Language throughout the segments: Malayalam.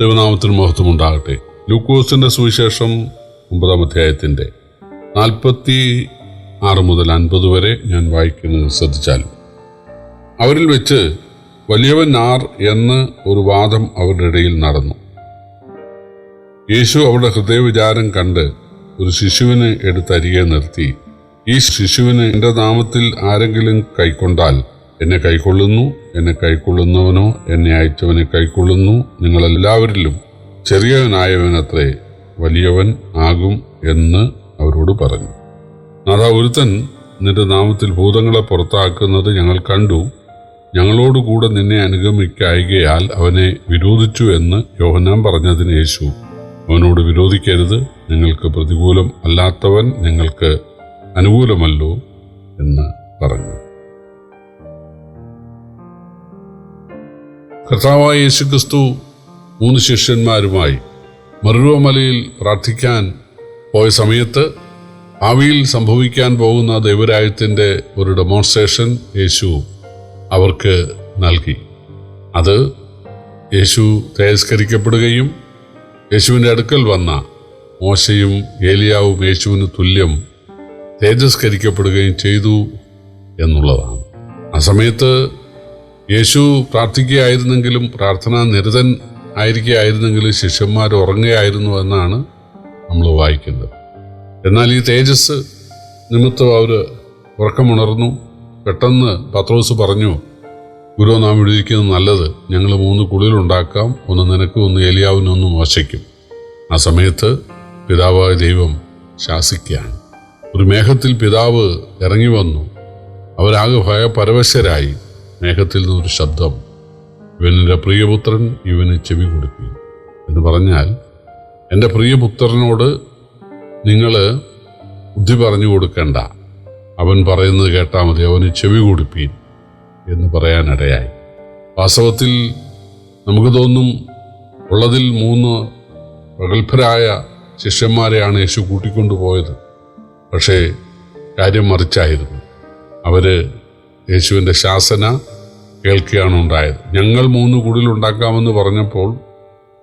ദൈവനാമത്തിന് മഹത്വം ഉണ്ടാകട്ടെ ലൂക്കോസിന്റെ സുവിശേഷം ഒമ്പതാം അധ്യായത്തിന്റെ നാൽപ്പത്തി ആറ് മുതൽ അൻപത് വരെ ഞാൻ വായിക്കുന്നത് ശ്രദ്ധിച്ചാലും. അവരിൽ വെച്ച് വലിയവൻ ആർ എന്ന് ഒരു വാദം അവരുടെ ഇടയിൽ നടന്നു. യേശു അവരുടെ ഹൃദയവിചാരം കണ്ട് ഒരു ശിശുവിനെ എടുത്തരികെ നിർത്തി. ഈ ശിശുവിന് എന്റെ നാമത്തിൽ ആരെങ്കിലും കൈക്കൊണ്ടാൽ എന്നെ കൈക്കൊള്ളുന്നു എന്നെ കൈക്കൊള്ളുന്നവനോ എന്നെ അയച്ചവനെ കൈക്കൊള്ളുന്നു. നിങ്ങളെല്ലാവരിലും ചെറിയവനായവനത്രേ വലിയവൻ ആകും എന്ന് അവരോട് പറഞ്ഞു. നാഥാ ഒരുത്തൻ നിന്റെ നാമത്തിൽ ഭൂതങ്ങളെ പുറത്താക്കുന്നത് ഞങ്ങൾ കണ്ടു. ഞങ്ങളോടുകൂടെ നിന്നെ അനുഗമിക്കായികയാൽ അവനെ വിരോധിച്ചു എന്ന് യോഹനാൻ പറഞ്ഞതിന് യേശു അവനോട് വിരോധിക്കരുത്. നിങ്ങൾക്ക് പ്രതികൂലം അല്ലാത്തവൻ നിങ്ങൾക്ക് അനുകൂലമല്ലോ എന്ന് പറഞ്ഞു. കർത്താവായ യേശുക്രിസ്തു മൂന്ന് ശിഷ്യന്മാരുമായി മറുവമലയിൽ പ്രാർത്ഥിക്കാൻ പോയ സമയത്ത് ഭാവിയിൽ സംഭവിക്കാൻ പോകുന്ന ദൈവരാജ്യത്തിന്റെ ഒരു ഡെമോൺസ്ട്രേഷൻ യേശു അവർക്ക് നൽകി. അത് യേശു തേജസ്കരിക്കപ്പെടുകയും യേശുവിന്റെ അടുക്കൽ വന്ന മോശയും ഏലിയാവും യേശുവിന് തുല്യം തേജസ്കരിക്കപ്പെടുകയും ചെയ്തു എന്നുള്ളതാണ്. ആ സമയത്ത് യേശു പ്രാർത്ഥിക്കുകയായിരുന്നെങ്കിലും പ്രാർത്ഥന നിരതൻ ആയിരിക്കുകയായിരുന്നെങ്കിലും ശിഷ്യന്മാർ ഉറങ്ങുകയായിരുന്നു എന്നാണ് നമ്മൾ വായിക്കുന്നത് എന്നാൽ ഈ തേജസ് നിമിത്തം അവർ ഉറക്കമുണർന്നു. പെട്ടെന്ന് പത്രോസ് പറഞ്ഞു ഗുരു നാം വിളിക്കുന്നത് നല്ലത്. ഞങ്ങൾ മൂന്ന് കുളിലുണ്ടാക്കാം ഒന്ന് നിനക്കും ഒന്ന് എലിയാവിനും ഒന്ന് മോശയ്ക്കും. ആ സമയത്ത് പിതാവായ ദൈവം ശാസിക്കുകയാണ്. ഒരു മേഘത്തിൽ പിതാവ് ഇറങ്ങി വന്നു. അവരാകെ ഭയപരവശരായി. മേഘത്തിൽ നിന്നൊരു ശബ്ദം ഇവനെന്റെ പ്രിയപുത്രൻ ഇവന് ചെവി കൊടുക്കി എന്ന് പറഞ്ഞാൽ എന്റെ പ്രിയപുത്രനോട് നിങ്ങൾ ബുദ്ധി പറഞ്ഞു കൊടുക്കണ്ട. അവൻ പറയുന്നത് കേട്ടാൽ മതി അവന് ചെവി കൊടുപ്പീൻ എന്ന് പറയാനിടയായി. വാസ്തവത്തിൽ നമുക്ക് തോന്നും ഉള്ളതിൽ മൂന്ന് പ്രഗത്ഭരായ ശിഷ്യന്മാരെയാണ് യേശു കൂട്ടിക്കൊണ്ടുപോയത്. പക്ഷേ കാര്യം മറിച്ചായിരുന്നു. അവർ യേശുവിന്റെ ശാസന കേൾക്കുകയാണ് ഉണ്ടായത്. ഞങ്ങൾ മൂന്ന് കുടിലുണ്ടാക്കാമെന്ന് പറഞ്ഞപ്പോൾ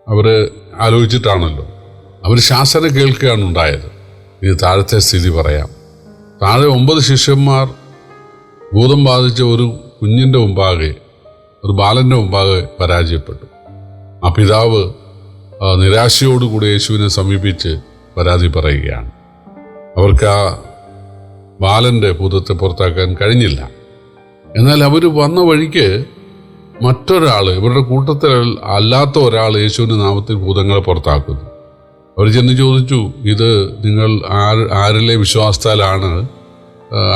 അവർ ആലോചിച്ചിട്ടാണല്ലോ. അവർ ശാസന കേൾക്കുകയാണ് ഉണ്ടായത്. ഇനി താഴത്തെ സ്ഥിതി പറയാം. താഴെ ഒമ്പത് ശിഷ്യന്മാർ ഭൂതം ബാധിച്ച ഒരു കുഞ്ഞിന്റെ മുമ്പാകെ ഒരു ബാലന്റെ മുമ്പാകെ പരാജയപ്പെട്ടു. ആ പിതാവ് നിരാശയോടുകൂടി യേശുവിനെ സമീപിച്ച് പരാതി പറയുകയാണ്. അവർക്ക് ആ ബാലന്റെ ഭൂതത്തെ പുറത്താക്കാൻ കഴിഞ്ഞില്ല. എന്നാൽ അവർ വന്ന വഴിക്ക് മറ്റൊരാൾ ഇവരുടെ കൂട്ടത്തിൽ അല്ലാത്ത ഒരാൾ യേശുവിന്റെ നാമത്തിൽ ഭൂതങ്ങളെ പുറത്താക്കുന്നു. അവർ ചെന്ന് ചോദിച്ചു ഇത് നിങ്ങൾ ആര് ആരിലെ വിശ്വാസത്താലാണ്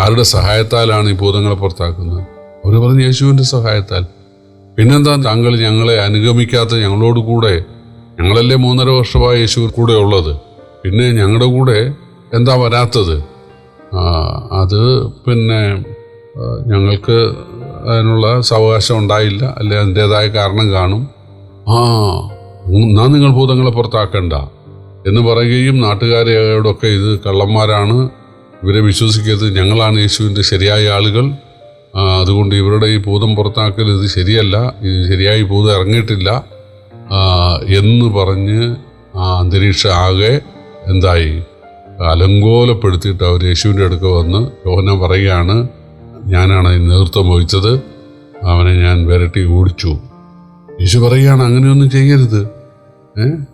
ആരുടെ സഹായത്താലാണ് ഈ ഭൂതങ്ങളെ പുറത്താക്കുന്നത്? അവർ പറഞ്ഞു യേശുവിന്റെ സഹായത്താൽ. പിന്നെന്താ താങ്കൾ ഞങ്ങളെ അനുഗമിക്കാത്ത ഞങ്ങളോട് കൂടെ ഞങ്ങളല്ലേ മൂന്നര വർഷമായി യേശു കൂടെ ഉള്ളത്? പിന്നെ ഞങ്ങളുടെ കൂടെ എന്താ വരാത്തത്? അത് പിന്നെ ഞങ്ങൾക്ക് അതിനുള്ള സാവകാശം ഉണ്ടായില്ല. അല്ലെ അതിന്റെതായ കാരണം കാണും. ആ എന്നാ നിങ്ങൾ ഭൂതങ്ങളെ പുറത്താക്കണ്ട എന്ന് പറയുകയും നാട്ടുകാരോടൊക്കെ ഇത് കള്ളന്മാരാണ്. ഇവരെ വിശ്വസിക്കരുത്. ഞങ്ങളാണ് യേശുവിന്റെ ശരിയായ ആളുകൾ. അതുകൊണ്ട് ഇവരുടെ ഈ ഭൂതം പുറത്താക്കൽ ഇത് ശരിയല്ല. ഇത് ശരിയായി ഭൂതം ഇറങ്ങിയിട്ടില്ല. എന്ന് പറഞ്ഞ് അന്തരീക്ഷം ആകെ എന്തായി? അലങ്കോലപ്പെടുത്തിയിട്ട് അവർ യേശുവിന്റെ അടുക്ക വന്ന് യോഹന പറയുകയാണ് ഞാനാണ് നേതൃത്വം വഹിച്ചത്. അവനെ ഞാൻ വിരട്ടി ഓടിച്ചു. യേശു പറയുകയാണ് അങ്ങനെയൊന്നും ചെയ്യരുത്.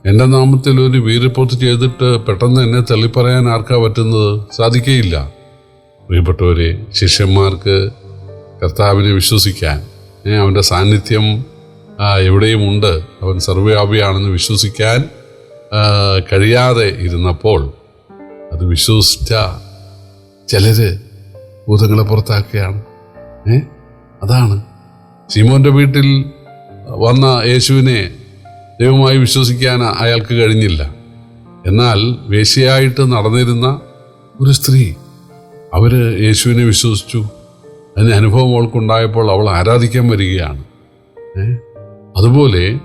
എന്റെ നാമത്തിൽ ഒരു വീരപ്പോത്ത് ചെയ്തിട്ട് പെട്ടെന്ന് എന്നെ തള്ളിപ്പറയാൻ ആർക്കാ പറ്റുന്നത്? സാധിക്കുകയില്ല പ്രിയപ്പെട്ടവരെ ശിഷ്യന്മാർക്ക് കർത്താവിനെ വിശ്വസിക്കാൻ അവന്റെ സാന്നിധ്യം എവിടെയും ഉണ്ട്. അവൻ സർവവ്യാപിയാണെന്ന് വിശ്വസിക്കാൻ കഴിയാതെ ഇരുന്നപ്പോൾ അത് വിശ്വസിച്ച ചിലര് ഭൂതങ്ങളെ പുറത്താക്കുകയാണ്. ഏ? അതാണ്. ശീമോന്റെ വീട്ടിൽ വന്ന യേശുവിനെ ദൈവമായി വിശ്വസിക്കാൻ അയാൾക്ക് കഴിഞ്ഞില്ല. എന്നാൽ വേശ്യയായിട്ട് നടന്നിരുന്ന ഒരു സ്ത്രീ അവർ യേശുവിനെ വിശ്വസിച്ചു. അതിന് അനുഭവം അവൾക്കുണ്ടായപ്പോൾ അവൾ ആരാധിക്കാൻ വരികയാണ്? അതുപോലെ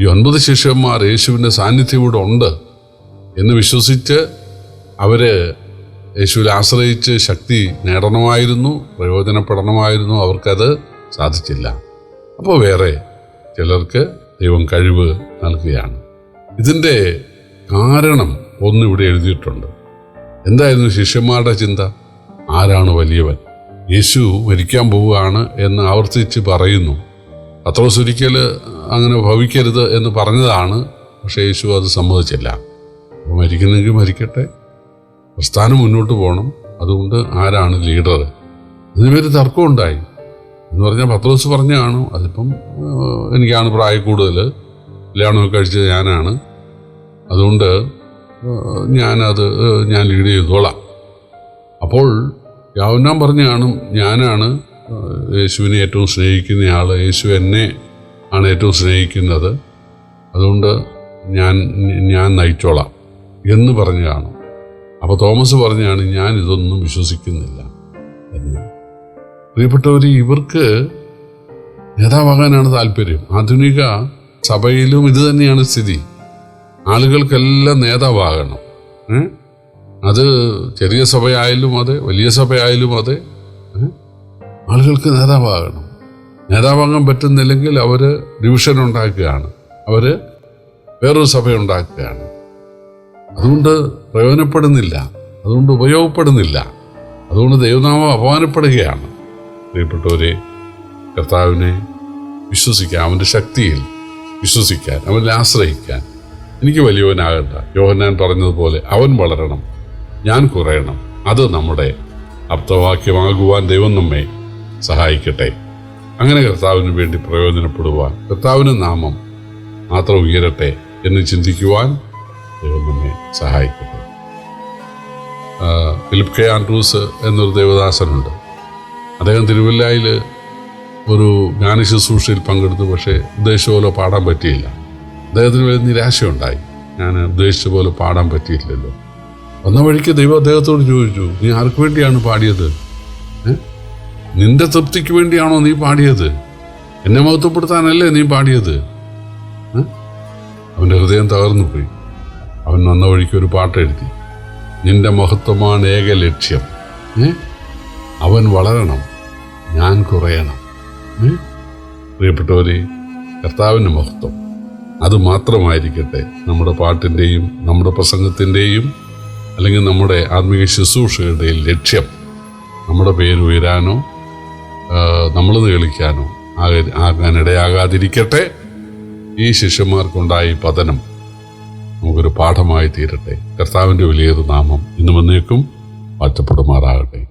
ഈ ഒൻപത് ശിഷ്യന്മാർ യേശുവിന്റെ സാന്നിധ്യം ഇവിടെ ഉണ്ട് എന്ന് വിശ്വസിച്ച് അവർ യേശുവിൽ ആശ്രയിച്ച് ശക്തി നേടണമായിരുന്നു പ്രയോജനപ്പെടണമായിരുന്നു അവർക്കത് സാധിച്ചില്ല. അപ്പോൾ വേറെ ചിലർക്ക് ദൈവം കഴിവ് നൽകുകയാണ്. ഇതിന്റെ കാരണം ഒന്നിവിടെ എഴുതിയിട്ടുണ്ട്. എന്തായിരുന്നു ശിഷ്യന്മാരുടെ ചിന്ത? ആരാണ് വലിയവൻ? യേശു മരിക്കാൻ പോവുകയാണ് എന്ന് ആവർത്തിച്ച് പറയുന്നു. പത്രോസ് ഒരിക്കൽ അങ്ങനെ ഭവിക്കരുത് എന്ന് പറഞ്ഞതാണ് പക്ഷേ യേശു അത് സമ്മതിച്ചില്ല. മരിക്കുന്നെങ്കിൽ മരിക്കട്ടെ. പ്രസ്ഥാനം മുന്നോട്ട് പോകണം. അതുകൊണ്ട് ആരാണ് ലീഡർ ഇതിനുപേര് തർക്കമുണ്ടായി. എന്ന് പറഞ്ഞാൽ പത്രോസ് പറഞ്ഞാണ് അതിപ്പം എനിക്കാണ് പ്രായം കൂടുതൽ കല്യാണമൊക്കെ കഴിച്ചത് ഞാനാണ്. അതുകൊണ്ട് ഞാനത് ഞാൻ ലീഡ് ചെയ്തോളാം. അപ്പോൾ യാവനാൻ പറഞ്ഞാണ് ഞാനാണ് യേശുവിനെ ഏറ്റവും സ്നേഹിക്കുന്നയാൾ യേശു എന്നെ ആണ് ഏറ്റവും സ്നേഹിക്കുന്നത്. അതുകൊണ്ട് ഞാൻ ഞാൻ നയിച്ചോളാം എന്ന് പറഞ്ഞു കാണും. അപ്പോൾ തോമസ് പറഞ്ഞാണ് ഞാൻ ഇതൊന്നും വിശ്വസിക്കുന്നില്ല എന്ന്. പ്രിയപ്പെട്ടവർ ഇവർക്ക് നേതാവാകാനാണ് താല്പര്യം. ആധുനിക സഭയിലും ഇത് തന്നെയാണ് സ്ഥിതി. ആളുകൾക്കെല്ലാം നേതാവാകണം. അത് ചെറിയ സഭയായാലും അതെ വലിയ സഭയായാലും അതെ? ആളുകൾക്ക് നേതാവാകണം. നേതാവാകാൻ പറ്റുന്നില്ലെങ്കിൽ അവർ ഡിവിഷൻ ഉണ്ടാക്കുകയാണ് അവർ വേറൊരു സഭ ഉണ്ടാക്കുകയാണ് അതുകൊണ്ട് പ്രയോജനപ്പെടുന്നില്ല. അതുകൊണ്ട് ഉപയോഗപ്പെടുന്നില്ല. അതുകൊണ്ട് ദൈവനാമം അപമാനപ്പെടുകയാണ്. പ്രിയപ്പെട്ടവരെ കർത്താവിനെ വിശ്വസിക്കാൻ അവന്റെ ശക്തിയിൽ വിശ്വസിക്കാൻ അവനെ ആശ്രയിക്കാൻ എനിക്ക് വലിയവനാകണ്ട. യോഹന്നാൻ പറഞ്ഞതുപോലെ അവൻ വളരണം ഞാൻ കുറയണം. അത് നമ്മുടെ അർത്ഥവാക്യമാകുവാൻ ദൈവം നമ്മെ സഹായിക്കട്ടെ. അങ്ങനെ കർത്താവിന് വേണ്ടി പ്രയോജനപ്പെടുവാൻ കർത്താവിന് നാമം മാത്രം ഉയരട്ടെ എന്ന് ചിന്തിക്കുവാൻ ദൈവം നമ്മെ സഹായിക്കട്ടെ ഫിലിപ്പ് കെ ആൻഡ്രൂസ് എന്നൊരു ദേവദാസനുണ്ട്. അദ്ദേഹം തിരുവല്ലയിൽ ഒരു ഗാന ശുശ്രൂഷയിൽ പങ്കെടുത്തു പക്ഷേ ഉദ്ദേശിച്ച പോലെ പാടാൻ പറ്റിയില്ല. അദ്ദേഹത്തിന് വലിയ നിരാശയുണ്ടായി. ഞാൻ ഉദ്ദേശിച്ച പോലെ പാടാൻ പറ്റിയില്ലല്ലോ വന്ന വഴിക്ക് ദൈവം അദ്ദേഹത്തോട് ചോദിച്ചു നീ ആർക്ക് വേണ്ടിയാണ് പാടിയത്? നിന്റെ തൃപ്തിക്ക് വേണ്ടിയാണോ നീ പാടിയത്? എന്നെ മഹത്വപ്പെടുത്താനല്ലേ നീ പാടിയത്? അവന്റെ ഹൃദയം തകർന്നു പോയി അവൻ വന്ന വഴിക്ക് ഒരു പാട്ട് എഴുതി. നിന്റെ മഹത്വമാണ് ഏക ലക്ഷ്യം? അവൻ വളരണം ഞാൻ കുറയണം? പ്രിയപ്പെട്ടവരെ കർത്താവിന്റെ മഹത്വം. അത് മാത്രമായിരിക്കട്ടെ നമ്മുടെ പാട്ടിന്റെയും നമ്മുടെ പ്രസംഗത്തിന്റെയും അല്ലെങ്കിൽ നമ്മുടെ ആത്മീയ ശുശ്രൂഷകളുടെയും ലക്ഷ്യം. നമ്മുടെ പേര് ഉയരാനോ നമ്മൾ കളിക്കാനോ ആകാൻ ആകാനിടയാകാതിരിക്കട്ടെ ഈ ശിഷ്യന്മാർക്കുണ്ടായ പതനം. നമുക്കൊരു പാഠമായി തീരട്ടെ. കർത്താവിന്റെ വലിയൊരു നാമം ഇന്നും എന്നേക്കും മാറ്റപ്പെടുമാറാകട്ടെ.